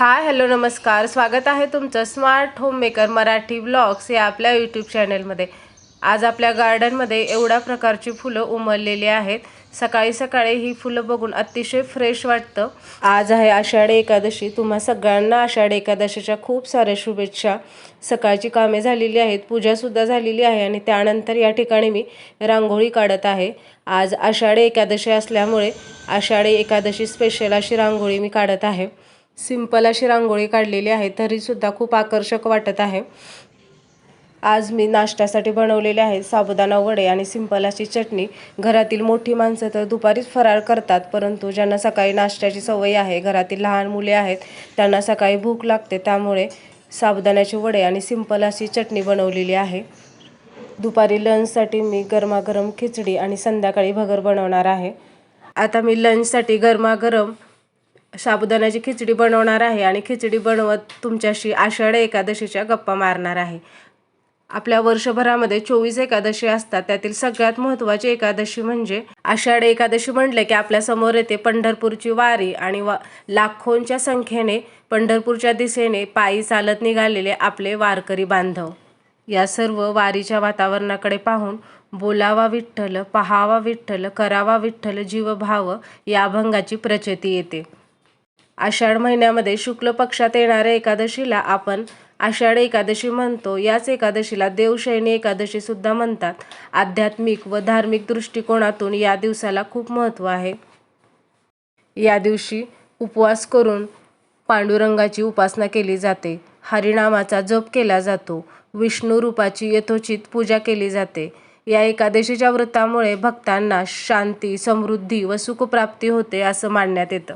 Hi hello नमस्कार. स्वागत आहे तुमचं smart home maker Marathi blogs या आपल्या यूट्यूब चॅनलमध्ये आज आपल्या गार्डनमध्ये एवढ्या प्रकारची फुलं उमललेली आहेत. सकाळी सकाळी ही फुलं बघून अतिशय फ्रेश वाटतं. आज आहे आषाढी एकादशी. तुम्हा सगळ्यांना आषाढी एकादशीच्या खूप साऱ्या शुभेच्छा. सकाळची कामे झालेली आहेत पूजासुद्धा झालेली आहे आणि त्यानंतर या ठिकाणी मी रांगोळी काढत आहे. आज आषाढी एकादशी असल्यामुळे आषाढी एकादशी स्पेशल अशी रांगोळी मी काढत आहे. सिंपल अशी रांगोळी काढलेली आहे तरीसुद्धा खूप आकर्षक वाटत आहे. आज मी नाश्त्यासाठी बनवलेले आहेत साबुदाणा वडे आणि सिंपल अशी चटणी. घरातील मोठी माणसं तर दुपारीच फराळ करतात परंतु ज्यांना सकाळी नाश्त्याची सवय आहे घरातील लहान मुले आहेत त्यांना सकाळी भूक लागते त्यामुळे साबुदाण्याचे वडे आणि सिंपल अशी चटणी बनवलेली आहे. दुपारी लंचसाठी मी गरमागरम खिचडी आणि संध्याकाळी भगर बनवणार आहे. आता मी लंचसाठी गरमागरम साबुदाण्याची खिचडी बनवणार आहे आणि खिचडी बनवत तुमच्याशी आषाढ एकादशीच्या गप्पा मारणार आहे. आपल्या वर्षभरामध्ये चोवीस एकादशी असतात. त्यातील सगळ्यात महत्त्वाची एकादशी म्हणजे आषाढ एकादशी म्हणले की आपल्यासमोर येते पंढरपूरची वारी आणि वा लाखोंच्या संख्येने पंढरपूरच्या दिशेने पायी चालत निघालेले आपले वारकरी बांधव. या सर्व वारीच्या वातावरणाकडे पाहून बोलावा विठ्ठल पहावा विठ्ठल करावा विठ्ठल जीवभाव या अभंगाची प्रचिती येते. आषाढ महिन्यामध्ये शुक्ल पक्षात येणाऱ्या एकादशीला आपण आषाढ एकादशी म्हणतो. याच एकादशीला देवशयनी एकादशी सुद्धा म्हणतात. आध्यात्मिक व धार्मिक दृष्टिकोनातून या दिवसाला खूप महत्त्व आहे. या दिवशी उपवास करून पांडुरंगाची उपासना केली जाते. हरिनामाचा जप केला जातो. विष्णू रूपाची यथोचित पूजा केली जाते. या एकादशीच्या व्रतामुळे भक्तांना शांती समृद्धी व सुखप्राप्ती होते असं मानण्यात येतं.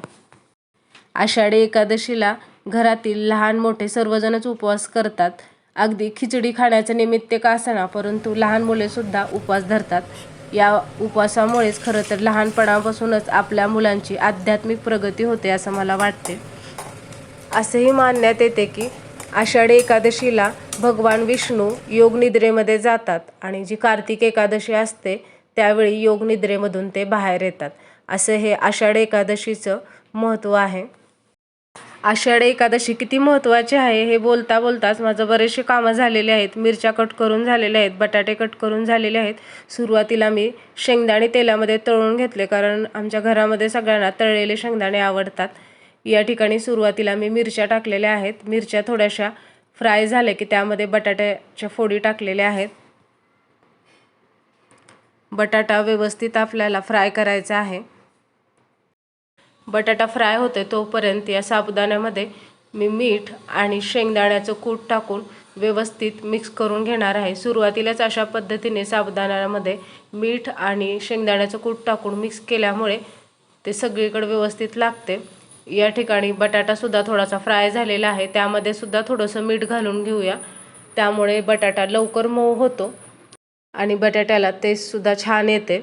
आषाढी एकादशीला घरातील लहान मोठे सर्वजणच उपवास करतात. अगदी खिचडी खाण्याचं निमित्त का असना परंतु लहान मुलेसुद्धा उपवास धरतात. या उपवासामुळेच खरं तर लहानपणापासूनच आपल्या मुलांची आध्यात्मिक प्रगती होते असं मला वाटते. असेही मानण्यात येते की आषाढी एकादशीला भगवान विष्णू योगनिद्रेमध्ये जातात आणि जी कार्तिक एकादशी असते त्यावेळी योगनिद्रेमधून ते बाहेर येतात. असं हे आषाढी एकादशीचं महत्त्व आहे. आषाढी एकादशी किती महत्त्वाची आहे हे बोलता बोलताच माझं बरेचसे कामं झालेले आहेत. मिरच्या कट करून झालेल्या आहेत बटाटे कट करून झालेले आहेत. सुरुवातीला मी शेंगदाणे तेलामध्ये तळून घेतले कारण आमच्या घरामध्ये सगळ्यांना तळलेले शेंगदाणे आवडतात. या ठिकाणी सुरुवातीला मी मिरच्या टाकलेल्या आहेत. मिरच्या थोड्याशा फ्राय झाल्या की त्यामध्ये बटाट्याच्या फोडी टाकलेल्या आहेत. बटाटा व्यवस्थित आपल्याला फ्राय करायचा आहे. बटाटा फ्राय होते तोपर्यंत या साबुदाण्यामध्ये मी मीठ आणि शेंगदाण्याचं कूट टाकून व्यवस्थित मिक्स करून घेणार आहे. सुरुवातीलाच अशा पद्धतीने साबुदाण्यामध्ये मीठ आणि शेंगदाण्याचं कूट टाकून मिक्स केल्यामुळे ते सगळीकडे व्यवस्थित लागते. या ठिकाणी बटाटासुद्धा थोडासा फ्राय झालेला आहे. त्यामध्ये सुद्धा थोडंसं मीठ घालून घेऊया. त्यामुळे बटाटा लवकर मऊ होतो आणि बटाट्याला टेस्टसुद्धा छान येते.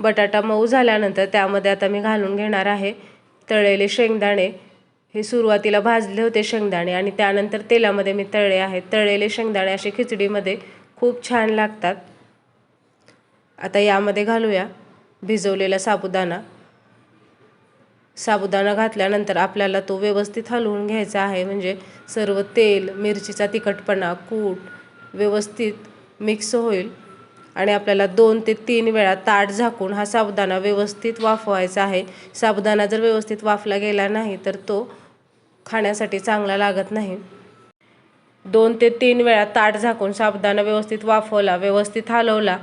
बटाटा मऊ झाल्यानंतर त्यामध्ये आता मी घालून घेणार आहे तळलेले शेंगदाणे. हे सुरुवातीला भाजले होते शेंगदाणे आणि त्यानंतर तेलामध्ये मी तळले आहेत. तळलेले शेंगदाणे असे खिचडीमध्ये खूप छान लागतात. आता यामध्ये घालूया भिजवलेला साबुदाणा. साबुदाणा घातल्यानंतर आपल्याला तो व्यवस्थित हलवून घ्यायचा आहे. म्हणजे सर्व तेल मिरचीचा तिखटपणा कूट व्यवस्थित मिक्स होईल. आणि आपल्याला दोन ते तीन वेळा ताट झाकून हा साबुदाणा व्यवस्थित वाफवायचा आहे. साबुदाणा जर व्यवस्थित वाफला गेला नाही तर तो खाण्यासाठी चांगला लागत नाही. दोन ते तीन वेळा ताट झाकून साबुदाणा व्यवस्थित वाफवला व्यवस्थित हलवला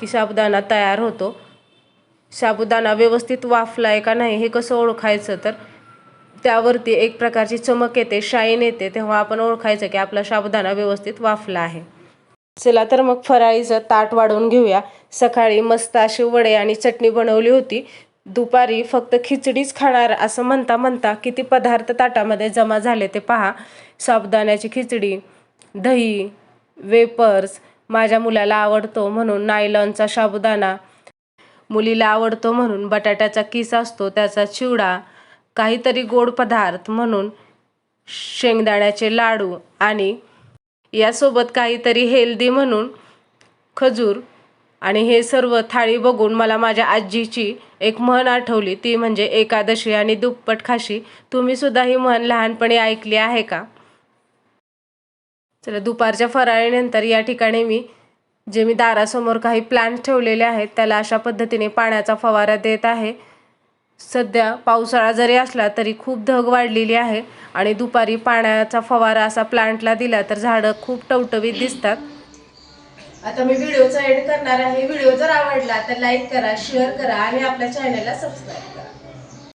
की साबुदाणा तयार होतो. साबुदाणा व्यवस्थित वाफला आहे का नाही हे कसं ओळखायचं? तर त्यावरती एक प्रकारची चमक येते शाईन येते तेव्हा आपण ओळखायचं की आपला साबुदाणा व्यवस्थित वाफला आहे. चला तर मग फराळीचं ताट वाढवून घेऊया. सकाळी मस्त अशी वडे आणि चटणी बनवली होती. दुपारी फक्त खिचडीच खाणार असं म्हणता म्हणता किती पदार्थ ताटामध्ये जमा झाले ते पहा. साबुदाण्याची खिचडी दही वेपर्स माझ्या मुलाला आवडतो म्हणून नायलॉनचा साबुदाणा मुलीला आवडतो म्हणून बटाट्याचा किस असतो त्याचा चिवडा काहीतरी गोड पदार्थ म्हणून शेंगदाण्याचे लाडू आणि यासोबत काहीतरी हेल्दी म्हणून खजूर आणि हे सर्व थाळी बघून मला माझ्या आजीची एक म्हण आठवली. ती म्हणजे एकादशी आणि दुप्पट खाशी तुम्ही सुद्धा ही म्हण लहानपणी ऐकली आहे का? चला दुपारच्या फराळीनंतर या ठिकाणी मी जे मी दारासमोर काही प्लांट ठेवलेले आहेत त्याला अशा पद्धतीने पाण्याचा फवारा देत आहे. सध्या पावसाळा जरी असला तरी खूप धग वाढलेली आहे आणि दुपारी पाण्याचा फवारा असा प्लांटला दिला तर झाडं खूप टवटवीत दिसतात. आता मी व्हिडिओचा एड करणार आहे. व्हिडिओ जर आवडला तर लाईक करा शेअर करा आणि आपल्या चॅनलला सबस्क्राईब करा.